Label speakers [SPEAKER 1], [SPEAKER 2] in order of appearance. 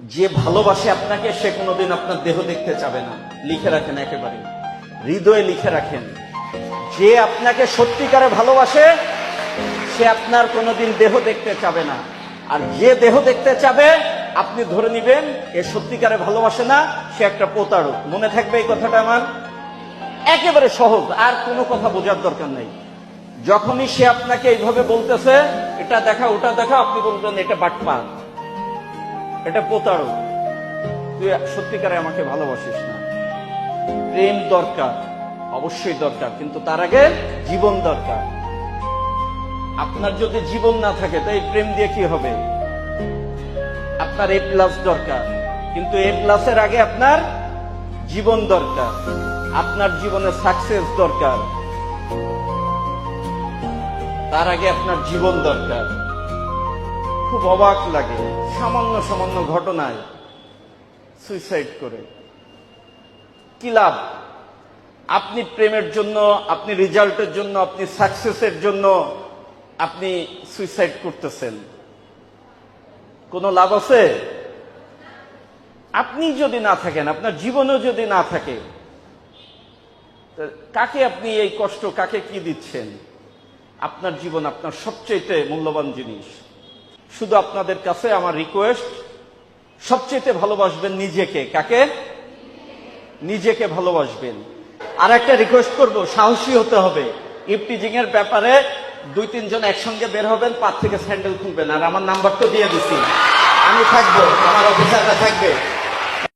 [SPEAKER 1] যে ভালোবাসে আপনাকে, সে কোনোদিন আপনার দেহ দেখতে চাবে না। লিখে রাখেন একেবারে। হৃদয়ে লিখে রাখেন। যে আপনাকে সত্যিকারে ভালোবাসে, সে আপনার কোনোদিন দেহ দেখতে চাবে না। আর যে দেহ দেখতে চাবে, আপনি ধরে নিবেন, এ সত্যিকারে ভালোবাসে না, সে একটা প্রতারক। মনে থাকবে এই কথাটা আমার? একেবারে সহজ, আর কোনো কথা বোঝার দরকার নেই। যখনই সে আপনাকে এইভাবে বলতেছে, এটা দেখা, ওটা দেখা, আপনি বলবেন, এটা বাটপান এটা প্রতারক। তুই সত্যিকারে আমাকে ভালোবাসিস না। প্রেম দরকার, অবশ্যই দরকার, কিন্তু তার আগে জীবন দরকার। আপনার যদি জীবন না থাকে, তাই প্রেম দিয়ে কি হবে? আপনার এ প্লাস দরকার, কিন্তু এ প্লাসের আগে আপনার জীবন দরকার, আপনার জীবনে সাকসেস দরকার। তার আগে আপনার জীবন দরকার। খুব অবাক লাগে, সামান্য সামান্য ঘটনায় সুইসাইড করে। কি লাভ? আপনি প্রেমের জন্য, আপনি রেজাল্টের জন্য, আপনি সাকসেসের জন্য আপনি সুইসাইড করতেছেন। কোনো লাভ আছে? আপনি যদি না থাকেন, আপনার জীবনও যদি না থাকে কাকে আপনি এই কষ্ট, কাকে কি দিচ্ছেন? আপনার জীবন আপনার সবচেয়ে মূল্যবান জিনিস। শুধু আপনাদের কাছে আমার রিকোয়েস্ট সবচেয়ে ভালোবাসবেন নিজেকে। কাকে? নিজেকে ভালোবাসবেন। আর একটা রিকোয়েস্ট করব, সাহসী হতে হবে। ইফটিজিং এর ব্যাপারে দুই, তিনজন একসঙ্গে বের হবেন পার থেকে স্যান্ডেল খুলবেন। আর আমার নাম্বার তো দিয়ে দিচ্ছি আমি থাকব, আমার অফিসাররা থাকবে।